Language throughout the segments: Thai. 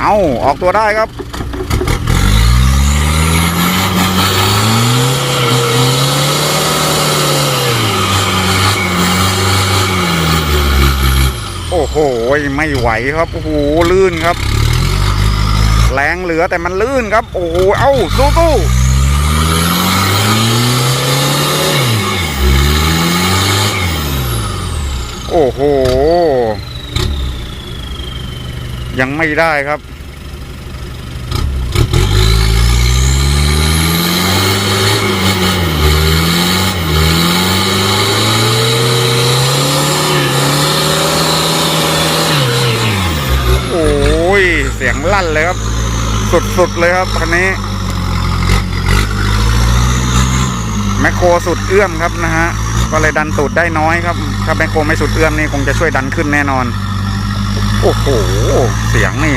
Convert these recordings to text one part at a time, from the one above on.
เอาออกตัวได้ครับ โอ้โห ไม่ไหวครับ โอ้โห ลื่นครับ แรงเหลือแต่มันลื่นครับ โอ้โห เอ้าสู้สู้โอ้โห ยังไม่ได้ครับโอ้ยเสียงลั่นเลยครับ สุดๆเลยครับคันนี้ แมคโครสุดเอื้อมครับนะฮะ ก็เลยดันตูดได้น้อยครับ ถ้าแมคโครไม่สุดเอื้อมนี่คงจะช่วยดันขึ้นแน่นอน โอ้โห เสียงนี่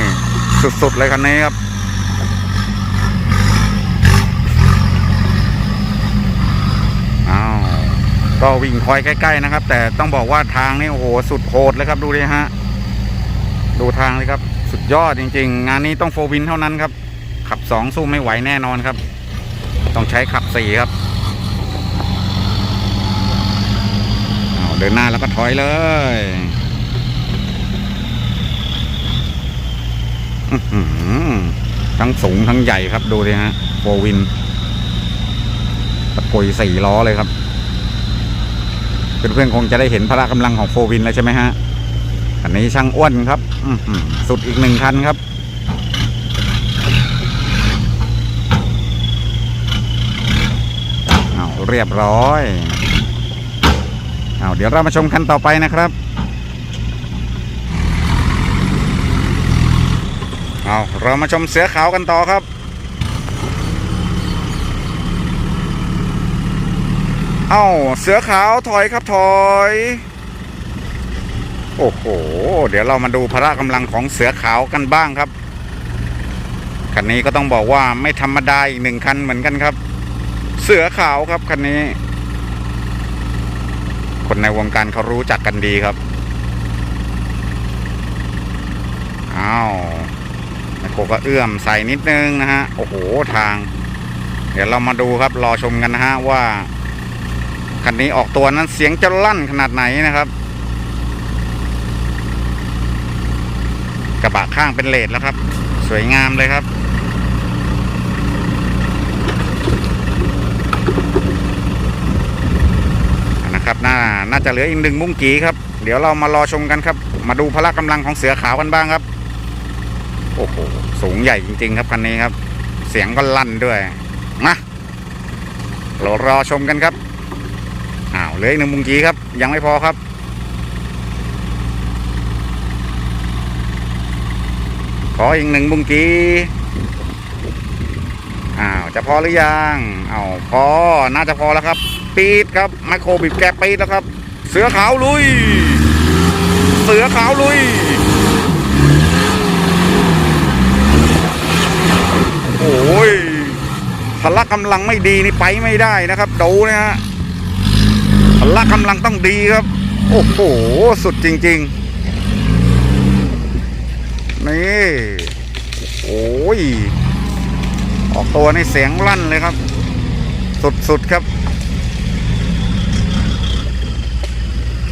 สุด ๆ เลยคันนี้ครับอ้าวก็วิ่งคอยใกล้ ๆ นะครับ แต่ต้องบอกว่าทางนี่โอ้โห สุดโหดเลยครับดูดิฮะ ดูทางเลยครับ สุดยอดจริง ๆ งานนี้ต้องโฟวินเท่านั้นครับ ขับสองสู้ไม่ไหวแน่นอนครับ ต้องใช้ขับสี่ครับเเดินหน้าแล้วก็ถอยเลยอื้อหือ ทั้งสูงทั้งใหญ่ครับดูดิฮะโฟวินตะกุยสี่ล้อเลยครับเพื่อนๆคงจะได้เห็นพละกำลังของโฟวินแล้วใช่ไหมฮะอันนี้ช่างอ้วนครับออืสุดอีกหนึ่งคันครับเอาเรียบร้อยเอาเดี๋ยวเรามาชมคันต่อไปนะครับ เอาเรามาชมเสือขาวกันต่อครับ เอาเสือขาวถอยครับถอย โอ้โห เดี๋ยวเรามาดูพละกำลังของเสือขาวกันบ้างครับ คันนี้ก็ต้องบอกว่าไม่ธรรมดาอีกหนึ่งคันเหมือนกันครับ เสือขาวครับคันนี้ คนในวงการเขารู้จักกันดีครับ อ้าว แมคโครก็เอื้อมใส่นิดนึงนะฮะ โอ้โหทาง เดี๋ยวเรามาดูครับรอชมกันนะฮะว่าคันนี้ออกตัวนั้นเสียงจะลั่นขนาดไหนนะครับ กระบะข้างเป็นเลดแล้วครับ สวยงามเลยครับนะครับน่าน่าจะเหลืออีกหนึ่งมุ้งกีครับ เดี๋ยวเรามารอชมกันครับ มาดูพละกำลังของเสือขาวกันบ้างครับ โอ้โห สูงใหญ่จริงๆครับคันนี้ครับ เสียงก็ลั่นด้วย มาเรารอชมกันครับอ้าวเหลืออีกหนึ่งมุงกีครับ ยังไม่พอครับขออีกหนึ่งบุงกีอ้าวจะพอหรือยังอ้าวพอ น่าจะพอแล้วครับ ปีดครับ ไมโครบีบแกปีดแล้วครับ เสือขาวลุย เสือขาวลุย โอ้ย พละกำลังไม่ดีนี่ไปไม่ได้นะครับดูนะฮะพละกำลังต้องดีครับ โอ้โห สุดจริง ๆ นี่โอ้ยออกตัวในเสียงลั่นเลยครับ สุดๆครับ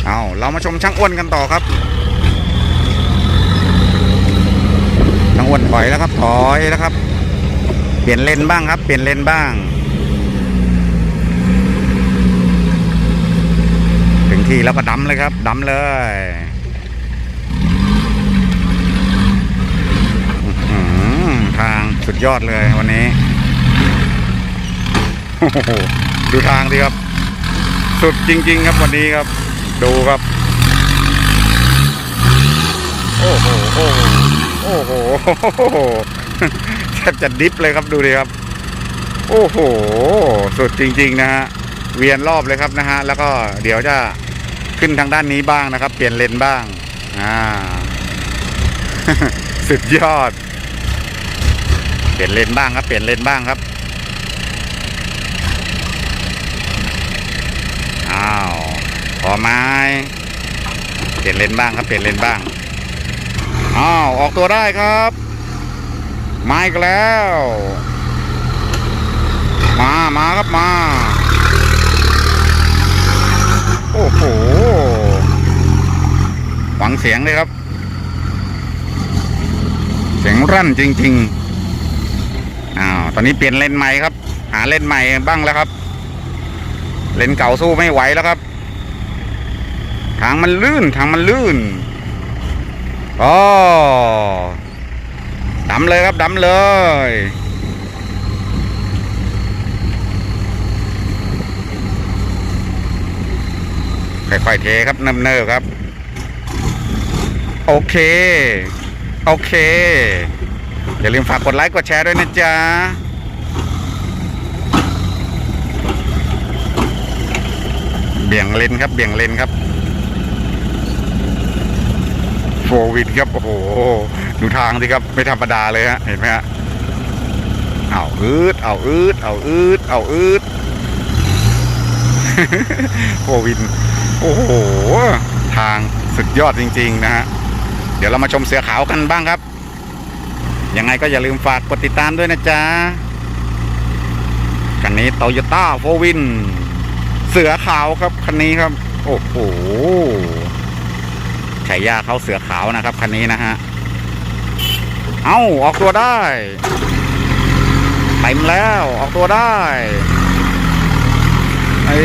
เอาเรามาชมช่างอ้วนกันต่อครับช่างอ้วนถอยแล้วครับถอยแล้วครับ เปลี่ยนเลนบ้างครับ เปลี่ยนเลนบ้าง ถึงที่แล้วก็ดำเลยครับดำเลยทางสุดยอดเลยวันนี้ดูทางดิครับ สุดจริง ๆ ครับวันนี้ครับ ดูครับ โอ้โหโอ้โหโอ้โห ทบจะดิฟเลยครับดูดิครับ โอ้โห สุดจริง ๆ นะฮะ เวียนรอบเลยครับนะฮะ แล้วก็เดี๋ยวจะขึ้นทางด้านนี้บ้างนะครับ เปลี่ยนเลนบ้าง อ่า สุดยอด เปลี่ยนเลนบ้างครับ เปลี่ยนเลนบ้างครับ อ้าวพอไม้ เปลี่ยนเลนบ้างครับ เปลี่ยนเลนบ้าง อ้าว ออกตัวได้ครับ มาอีกแล้ว มามาครับมา โอ้โหฟังเสียงเลยครับ เสียงรั่นจริง ๆอ้าวตอนนี้เปลี่ยนเลนใหม่ครับ หาเลนใหม่บ้างแล้วครับ เลนเก่าสู้ไม่ไหวแล้วครับ ทางมันลื่นทางมันลื่นอ๋อ ดำเลยครับดำเลยค่อยๆเทครับเนิบๆครับ โอเค โอเค อย่าลืมฝากกดไลค์กดแชร์ด้วยนะจ๊ะเบี่ยงเลนครับ เบี่ยงเลนครับโฟวิดครับ โอ้โห ดูทางสิครับไม่ธรรมดาเลยฮะเห็นไหมฮะเอาอืดเอาอืดเอาอืดเอาอืดโฟวิน โอ้โห ทางสุดยอดจริง ๆ นะฮะ เดี๋ยวเรามาชมเสือขาวกันบ้างครับ ยังไงก็อย่าลืมฝากกดติดตามด้วยนะจ๊ะ คันนี้โตโยต้าโฟวิน เสือขาวครับ คันนี้ครับ โอ้โหฉายาเขาเสือขาวนะครับ คันนี้นะฮะ เอ้าออกตัวได้เต็มแล้วออกตัวได้เอ้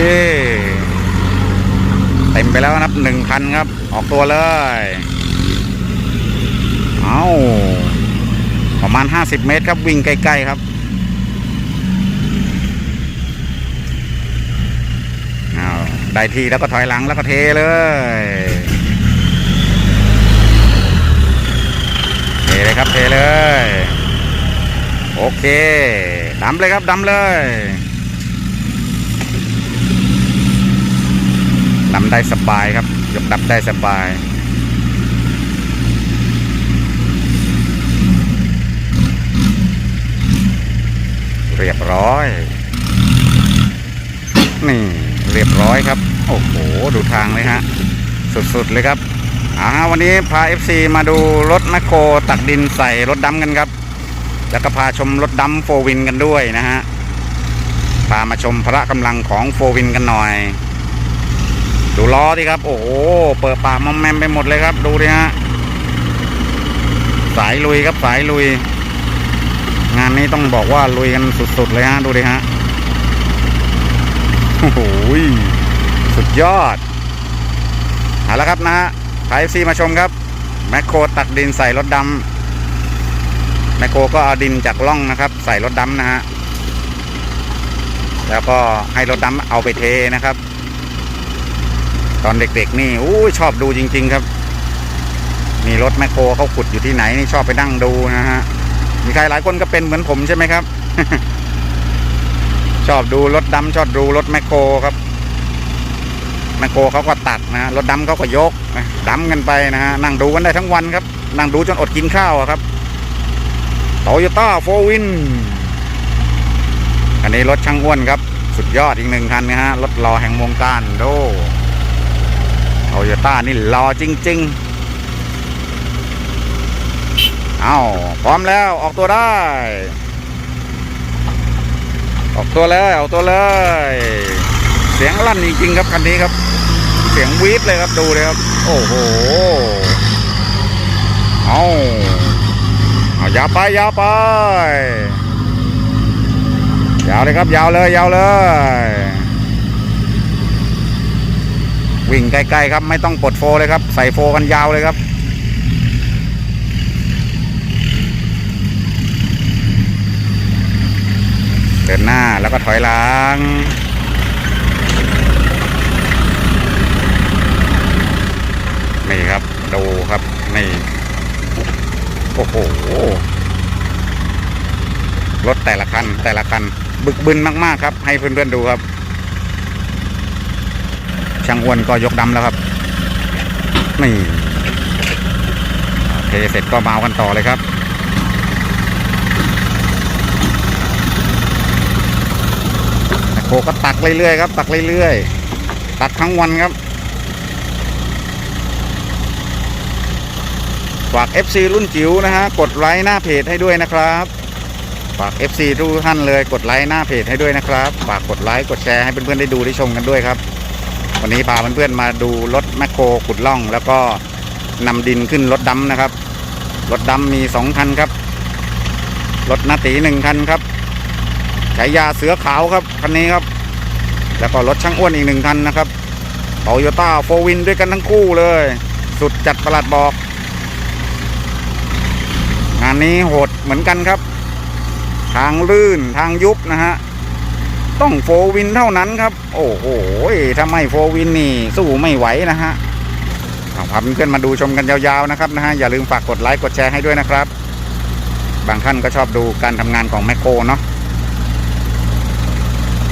เต็มไปแล้วนะครับหนึ่งคันครับ ออกตัวเลย เอ้าประมาณ50เมตรครับวิ่งใกล้ๆครับเอาได้ทีแล้วก็ถอยหลังแล้วก็เทเลย เลยครับเทเลย โอเคดำเลยครับดำเลยดำได้สบายครับยกดับได้สบายเรียบร้อย นี่ เรียบร้อยครับ โอ้โห ดูทางเลยฮะ สุดๆเลยครับ อ่าวันนี้พา FC มาดูรถแมคโครตักดินใส่รถดำกันครับ แล้วก็พาชมรถดำโฟวินกันด้วยนะฮะ พามาชมพระกำลังของโฟวินกันหน่อย ดูล้อดิครับ โอ้โห เปิดปากมอมแมมไปหมดเลยครับ ดูดิฮะ สายลุยครับสายลุย งานนี้ต้องบอกว่าลุยกันสุดๆเลยฮะ ดูดิฮะ โอ้โห สุดยอดเอาละครับนะฮะ ไอซีมาชมครับ แมคโครตักดินใส่รถดำแมคโครก็เอาดินจากล่องนะครับ ใส่รถดำนะฮะแล้วก็ให้รถดำเอาไปเทนะครับ ตอนเด็กๆนี่อู้ชอบดูจริง ๆ ครับ มีรถแมคโครเขาขุดอยู่ที่ไหนนี่ชอบไปนั่งดูนะฮะมีใครหลายคนก็เป็นเหมือนผมใช่ไหมครับ ชอบดูรถดำชอบดูรถแมคโครครับ แมคโครเขาก็ตัดนะรถดำเขาก็ยกนะดำกันไปนะฮะนั่งดูกันได้ทั้งวันครับ นั่งดูจนอดกินข้าวครับโตโยต้าโฟวินอันนี้รถช่างอ้วนครับ สุดยอดอีกหนึ่งคันนะฮะรถรอแห่งวงการโดโตโยต้านี่รอจริง ๆ เอาพร้อมแล้วออกตัวได้ ออกตัวเลยออกตัวเลย เสียงลั่นจริงๆครับคันนี้ครับ เสียงวีดเลยครับดูเลยครับ โอ้โหเอาเอายาวไปยาวไปยาวเลยครับยาวเลยยาวเลย วิ่งใกล้ๆครับไม่ต้องปลดโฟเลยครับ ใส่โฟกันยาวเลยครับเดินหน้าแล้วก็ถอยหลัง นี่ครับดูครับนี่โอ้โหรถแต่ละคันแต่ละคัน บึกบึนมากๆครับ ให้เพื่อนๆดูครับ ช่างอ้วนก็ยกดำแล้วครับ นี่เคเสร็จก็มากันต่อเลยครับโคก็ตักเรื่อยๆครับ ตักเรื่อยๆ ตักทั้งวันครับ โต ฝาก FC รุ่นจิ๋วนะฮะกดไลค์หน้าเพจให้ด้วยนะครับฝาก FC ทุกท่านเลยกดไลค์หน้าเพจให้ด้วยนะครับฝากกดไลค์กดแชร์ให้เพื่อนๆได้ดูได้ชมกันด้วยครับวันนี้พาเพื่อนๆมาดูรถแมคโครขุดล่อง แล้วก็นำดินขึ้นรถดำนะครับรถดำมีสองคันครับรถนาตีหนึ่งคันครับฉายาเสือขาวครับคันนี้ครับ แล้วก็รถช่างอ้วนอีกหนึ่งคันนะครับโตโยต้าโฟวินด้วยกันทั้งคู่เลย สุดจัดประหลัดบอก งานนี้โหดเหมือนกันครับ ทางลื่นทางยุบนะฮะ ต้องโฟวินเท่านั้นครับ โอ้โหถ้าไม่โฟวินนี่สู้ไม่ไหวนะฮะเอพาเพื่อนมาดูชมกันยาวๆนะครับนะฮะอย่าลืมฝากกดไลค์กดแชร์ให้ด้วยนะครับ บางท่านก็ชอบดูการทำงานของแมคโครเนาะ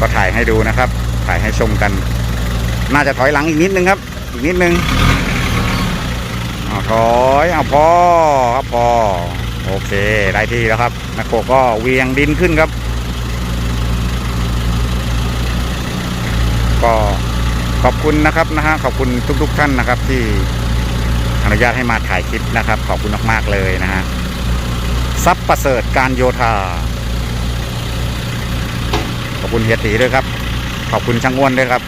ก็ถ่ายให้ดูนะครับ ถ่ายให้ชมกัน น่าจะถอยหลังอีกนิดนึงครับ อีกนิดนึงอถอยเอาพอครับพอ โอเคได้ที่แล้วครับแมคโครก็เวียงดินขึ้นครับ ก็ขอบคุณนะครับนะฮะขอบคุณทุก ๆ ท่านนะครับ ที่อนุญาตให้มาถ่ายคลิปนะครับ ขอบคุณมากๆเลยนะฮะซับประเสริฐการโยธา ขอบคุณเฮียตีด้วยครับ ขอบคุณช่างอ้วนด้วยครับ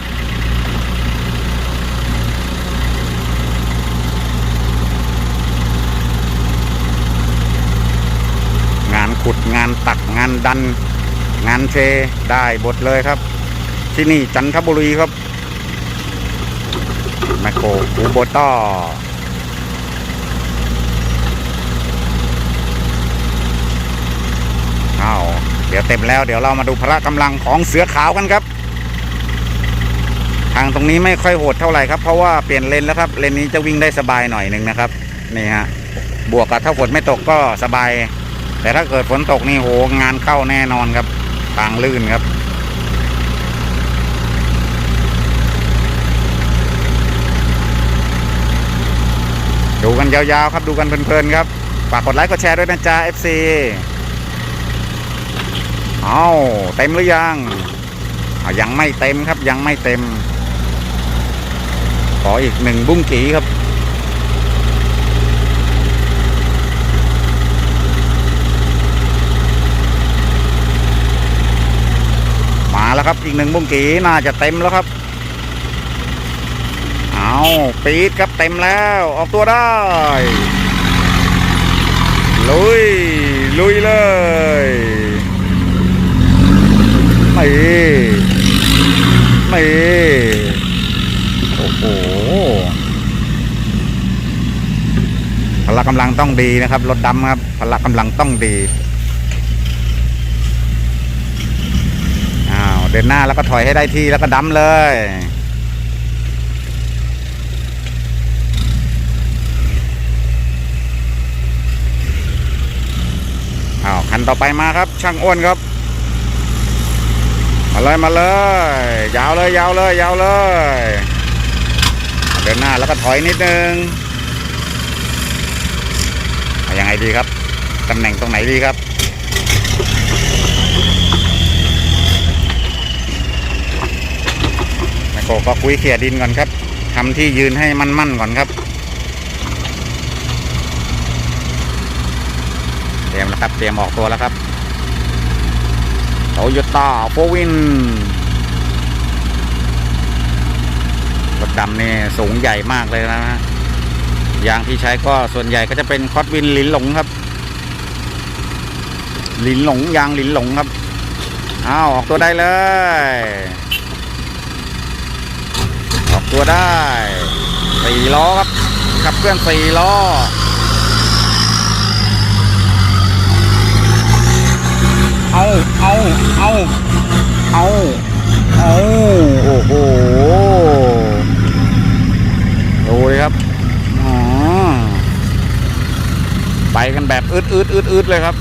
งาน ขุดงานตักงานดัน งานเทได้บทเลยครับ ที่นี่จันทบุรีครับแมคโครคูโบต้ออ้าวเดี๋ยวเต็มแล้วเดี๋ยวเรามาดูพละกำลังของเสือขาวกันครับ ทางตรงนี้ไม่ค่อยโหดเท่าไหร่ครับ เพราะว่าเปลี่ยนเลนแล้วครับ เลนนี้จะวิ่งได้สบายหน่อยหนึ่งนะครับ นี่ฮะ บวกกับถ้าฝนไม่ตกก็สบาย แต่ถ้าเกิดฝนตกนี่โหงานเข้าแน่นอนครับทางลื่นครับ ดูกันยาวๆครับดูกันเพลินๆครับฝากกดไลค์กดแชร์ด้วยนะจ๊ะ FC เอาเต็มหรือยังยังไม่เต็มครับยังไม่เต็ม ขออีกหนึ่งบุ้งกีครับ แล้วครับ อีกหนึ่งบุ้งกีน่าจะเต็มแล้วครับ เอาปีดครับเต็มแล้ว ออกตัวได้ ลุย ลุยเลยไม่ไม่โอ้โหพละกำลังต้องดีนะครับ รถดำครับพละกำลังต้องดี อ้าว เดินหน้าแล้วก็ถอยให้ได้ที่แล้วก็ดำเลย อ้าวคันต่อไปมาครับ ช่างอ้วนครับมาเลยมาเลย ยาวเลยยาวเลยยาวเลย เดินหน้าแล้วก็ถอยนิดนึงยังไงดีครับตำแหน่งตรงไหนดีครับ โกก็คุยเขี่ยดินก่อนครับทำที่ยืนให้มั่นๆก่อนครับเตรียมแล้วครับเตรียมออกตัวแล้วครับโตโยต้าโฟวินรถดำนี่สูงใหญ่มากเลยนะฮะยางที่ใช้ก็ส่วนใหญ่ก็จะเป็นคอตวินลินหลงครับลินหลงยางลินหลงครับอ้าวออกตัวได้เลย ตัวได้สี่ล้อครับขับเคลื่อนสี่ล้อเอาเอาเอาเอาเอาโอ้โหดูเลยครับอ๋อไปกันแบบอืดอืดอืดอืดเลยครับ